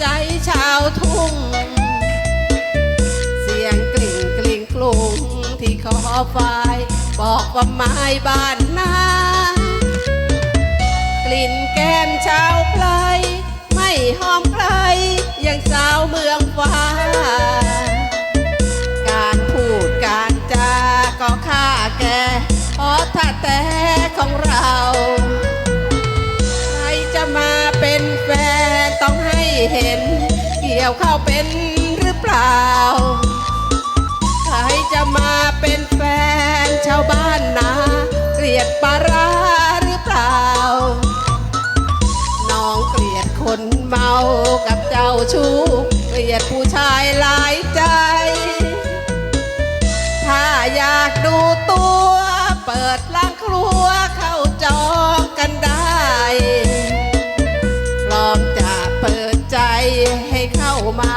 ใจชาวทุ่ง เสียงกลิ่งกลิ่งกลุ่งที่ขอไฟบอกว่าไม้บ้านนากลิ่นแก้มชาวไพลไม่หอมใครอย่างสาวเมืองฟ้า การพูดการจาก็ค่าแกเพราะถ้าแต่ของเรา วเข้าเป็นหรือเปล่า ใครจะมาเป็นแฟนชาวบ้านนาเกลียดปลาร้าหรือเปล่า น้องเกลียดคนเมากับเจ้าชู้ เกลียดผู้ชายหลายใจ ให้เข้ามา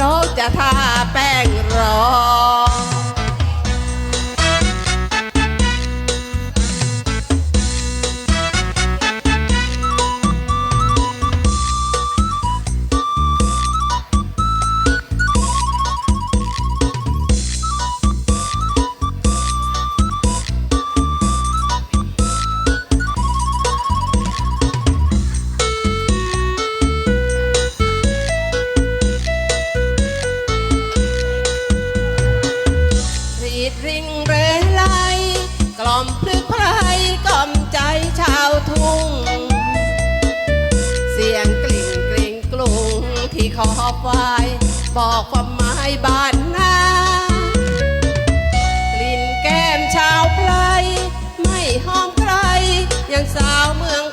น้องจะทาแป้งรอง มพลึกไพรกล่อมใจชาวทุ่ง เสียงกลิ่งกลิ่งกลุงที่ขอไฟบอกความหมายบ้านนากลิ่นแก้มชาวไพรไม่หอมใครอย่างสาวเมือง